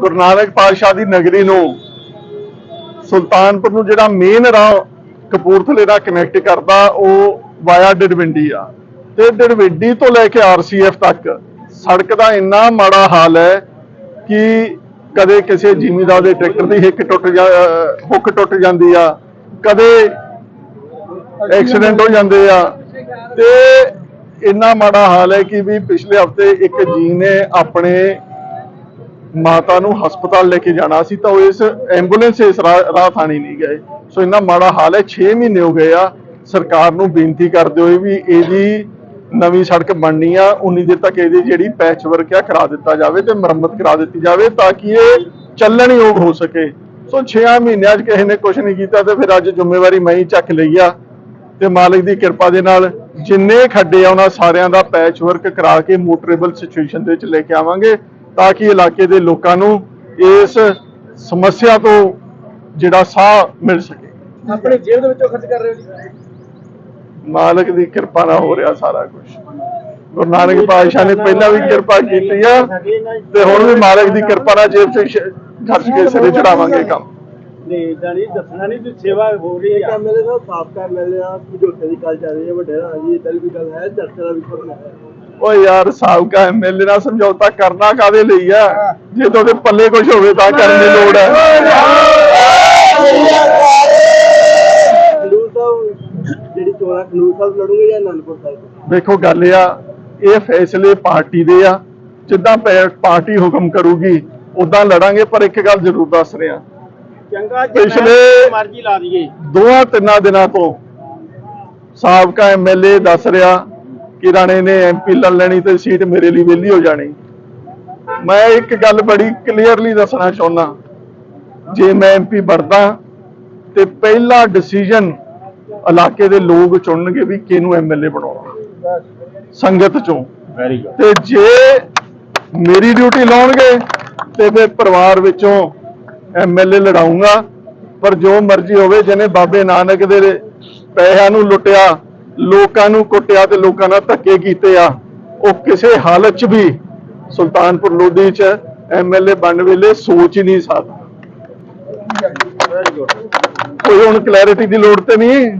ਗੁਰੂ ਨਾਨਕ ਪਾਤਸ਼ਾਹ ਦੀ ਨਗਰੀ ਨੂੰ ਸੁਲਤਾਨਪੁਰ ਨੂੰ ਜਿਹੜਾ ਮੇਨ ਰਾਹ ਕਪੂਰਥਲੇ ਦਾ ਕਨੈਕਟ ਕਰਦਾ, ਉਹ ਵਾਇਆ ਡਿਡਵਿੰਡੀ ਆ। ਤੇ ਡਿਡਵਿੰਡੀ ਤੋਂ ਲੈ ਕੇ ਆਰਸੀਐਫ ਤੱਕ ਸੜਕ ਦਾ ਇੰਨਾ ਮਾੜਾ ਹਾਲ ਹੈ ਕਿ ਕਦੇ ਕਿਸੇ ਜ਼ਿਮੀਦਾਰ ਦੇ ਟਰੈਕਟਰ ਦੀ ਹਿੱਕ ਟੁੱਟ ਜਾ ਹੁੱਕ ਟੁੱਟ ਜਾਂਦੀ ਆ, ਕਦੇ ਐਕਸੀਡੈਂਟ ਹੋ ਜਾਂਦੇ ਆ। ਤੇ ਇੰਨਾ ਮਾੜਾ ਹਾਲ ਹੈ ਕਿ ਵੀ ਪਿਛਲੇ ਹਫ਼ਤੇ ਇੱਕ ਜੀ ਨੇ ਆਪਣੇ ਮਾਤਾ ਨੂੰ ਹਸਪਤਾਲ ਲੈ ਕੇ ਜਾਣਾ ਸੀ ਤਾਂ ਉਹ ਇਸ ਐਂਬੂਲੈਂਸ ਇਸ ਰਾਹ ਰਾਹ ਥਾਣੀ ਨਹੀਂ ਗਏ। ਸੋ ਇੰਨਾ ਮਾੜਾ ਹਾਲ ਹੈ 6 ਮਹੀਨੇ ਹੋ ਗਏ ਆ, ਸਰਕਾਰ ਨੂੰ ਬੇਨਤੀ ਕਰਦੇ ਹੋਏ ਵੀ ਇਹਦੀ ਨਵੀਂ ਸੜਕ ਬਣਨੀ ਆ, ਉਨੀ ਦੇਰ ਤੱਕ ਇਹਦੀ ਜਿਹੜੀ ਪੈਚ ਵਰਕ ਆ ਕਰਾ ਦਿੱਤਾ ਜਾਵੇ ਤੇ ਮੁਰੰਮਤ ਕਰਾ ਦਿੱਤੀ ਜਾਵੇ ਤਾਂ ਕਿ ਇਹ ਚੱਲਣ ਯੋਗ ਹੋ ਸਕੇ। ਸੋ 6 ਮਹੀਨਿਆਂ 'ਚ ਕਿਸੇ ਨੇ ਕੁਝ ਨਹੀਂ ਕੀਤਾ ਤੇ ਫਿਰ ਅੱਜ ਜ਼ਿੰਮੇਵਾਰੀ ਮੈਂ ਹੀ ਚੱਕ ਲਈ ਆ ਤੇ ਮਾਲਕ ਦੀ ਕਿਰਪਾ ਦੇ ਨਾਲ ਜਿੰਨੇ ਖੱਡੇ ਆ ਉਹਨਾਂ ਸਾਰਿਆਂ ਦਾ ਪੈਚ ਵਰਕ ਕਰਾ ਕੇ ਮੋਟਰੇਬਲ ਸਿਚੁਏਸ਼ਨ ਦੇ ਵਿੱਚ ਲੈ ਕੇ ਆਵਾਂਗੇ। ਤਾਂ ਕਿ ਇਲਾਕੇ ਦੇ ਲੋਕਾਂ ਨੂੰ ਇਸ ਸਮੱਸਿਆ ਤੋਂ ਜਿਹੜਾ ਸਾਹ ਮਿਲ ਸਕੇ। ਆਪਣੇ ਜੇਬ ਦੇ ਵਿੱਚੋਂ ਖਰਚ ਕਰ ਰਹੇ ਹੋ ਜੀ? ਮਾਲਕ ਦੀ ਕਿਰਪਾ ਨਾਲ ਹੋ ਰਿਹਾ ਸਾਰਾ ਕੁਝ ਗੁਰੂ ਨਾਨਕ ਪਾਤਸ਼ਾਹ ਨੇ ਪਹਿਲਾਂ ਵੀ ਕਿਰਪਾ ਕੀਤੀ ਆ ਤੇ ਹੁਣ ਵੀ ਮਾਲਕ ਦੀ ਕਿਰਪਾ ਨਾਲ ਜੇਬ ਸੇ ਖਰਚ ਕੇ ਸਿਰੇ ਚੜਾਵਾਂਗੇ ਕੰਮ। ਨਹੀਂ ਇਦਾਂ ਨਹੀਂ ਦੱਸਣਾ ਨਹੀਂ ਤੁਸੀਂ ਸੇਵਾ ਹੋ ਰਹੀ ਹੈ ਐਮਐਲਏ ਸਾਹਿਬ ਸਾਬਕਾ ਐਮਐਲਏ ਆ ਸਮਝੌਤੇ ਦੀ ਗੱਲ ਚੱਲ ਰਹੀ ਹੈ ਵੱਡੇ ਨਾਲ ਜੀ ਇਦਾਂ ਗੱਲ ਹੈ ਚਰਚਾ ਦਾ ਵਿਸ਼ਾ ਬਣਾਇਆ ਓ ਯਾਰ ਸਾਬਕਾ ਐਮਐਲਏ ਨਾਲ ਸਮਝੌਤਾ ਕਰਨਾ ਕਾਦੇ ਲਈ ਆ? ਜੇ ਤੁਹਾਡੇ ਪੱਲੇ ਕੁਝ ਹੋਵੇ ਤਾਂ ਕਰਨ ਦੀ ਲੋੜ ਹੈ ਖਡੂਰ ਸਾਹਿਬ ਜਿਹੜੀ ਚੋਣਾਂ ਖਡੂਰ ਸਾਹਿਬ ਲੜੂਗੇ ਜਾਂ ਅਨੰਦਪੁਰ ਸਾਹਿਬ? ਵੇਖੋ ਗੱਲ ਇਹ ਆ ਇਹ ਫੈਸਲੇ ਪਾਰਟੀ ਦੇ ਆ। ਜਿੱਦਾਂ ਪਾਰਟੀ ਹੁਕਮ ਕਰੂਗੀ ਉਦਾਂ ਲੜਾਂਗੇ ਪਰ ਇੱਕ ਗੱਲ ਜ਼ਰੂਰ ਦੱਸ ਰਿਹਾ। ਚੰਗਾ ਪਿਛਲੇ- ਮਰਜ਼ੀ ਲਾ ਦਈਏ। ਦੋਹਾਂ ਤਿੰਨਾਂ ਦਿਨਾਂ ਤੋਂ ਸਾਬਕਾ ਐਮਐਲਏ ਦੱਸ ਰਿਹਾ ਕਿ ਰਾਣੇ ਨੇ ਐਮਪੀ ਲੈ ਲੈਣੀ ਤੇ ਸੀਟ ਮੇਰੇ ਲਈ ਵਿਹਲੀ ਹੋ ਜਾਣੀ। ਮੈਂ ਇੱਕ ਗੱਲ ਬੜੀ ਕਲੀਅਰਲੀ ਦੱਸਣਾ ਚਾਹੁੰਦਾ। ਜੇ ਮੈਂ ਐਮਪੀ ਬਣਦਾ ਤੇ ਪਹਿਲਾ ਡਿਸੀਜਨ ਇਲਾਕੇ ਦੇ ਲੋਕ ਚੁਣਨਗੇ ਵੀ ਕਿਹਨੂੰ ਐਮਐਲਏ ਬਣਾਉਣਾ। ਸੰਗਤ ਚੋਂ। ਤੇ ਜੇ ਮੇਰੀ ਡਿਊਟੀ ਲਾਉਣਗੇ ਤੇ ਫਿਰ ਪਰਿਵਾਰ ਵਿੱਚੋਂ ਐਮਐਲਏ ਲੜਾਉਂਗਾ ਪਰ ਜੋ ਮਰਜ਼ੀ ਹੋਵੇ ਜਿਹਨੇ ਬਾਬੇ ਨਾਨਕ ਦੇ ਪੈਸਿਆਂ ਨੂੰ ਲੁੱਟਿਆ ਲੋਕਾਂ ਨੂੰ ਕੁੱਟਿਆ ਤੇ ਲੋਕਾਂ ਨਾਲ ਧੱਕੇ ਕੀਤੇ ਆ। ਉਹ ਕਿਸੇ ਹਾਲਤ 'ਚ ਵੀ ਸੁਲਤਾਨਪੁਰ ਲੋਧੀ 'ਚ ਐਮਐਲਏ ਬਣਨ ਵੇਲੇ ਸੋਚ ਹੀ ਨਹੀਂ ਸਕਦਾ। ਕੋਈ ਹੁਣ ਕਲੈਰਿਟੀ ਦੀ ਲੋੜ ਤੇ ਨਹੀਂ।